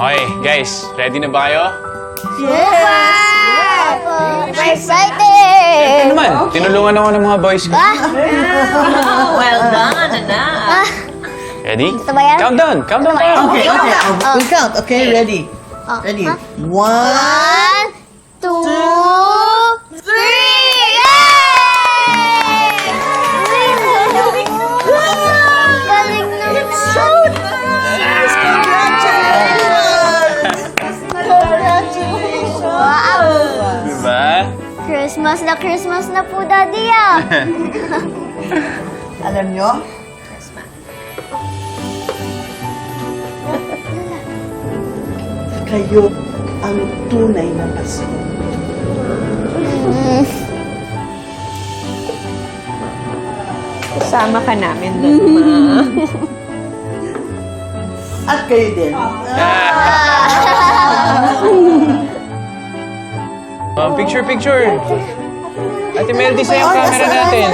Okay, guys, ready na ba kayo? We're excited! Ano naman, tinulungan ako ng mga boys ko. Well done, anak. Ready? Ito ba yan? Countdown! Countdown tayo! Okay, okay. We'll count. Okay, ready. Ready. One. One, two, Christmas na Christmas na po, Daddy, ah! Alam nyo? Kayo ang tunay na Pasko. Kasama ka namin doon, ma. At kayo din. Um, picture, picture! Ate Meldy, sa yung camera natin.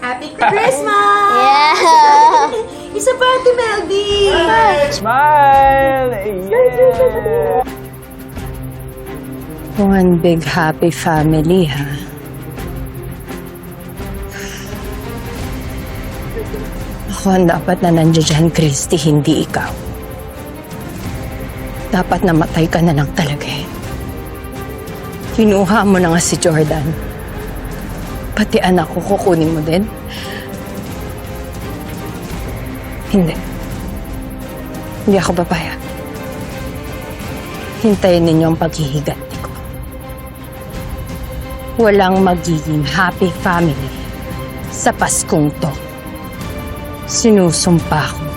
Happy Christmas! Yeah! Isa pa, Ate Meldy! Smile! Yeah! One big happy family, ha? Ako ang dapat na nandiyan dyan, Christy, hindi ikaw. Dapat namatay ka na lang talaga eh. Kinuha mo na nga si Jordan. Pati anak ko, kukunin mo din? Hindi. Hindi ako papaya. Hintayin ninyo ang paghihiganti ko. Walang magiging happy family sa Paskong to. Sinusumpa ko.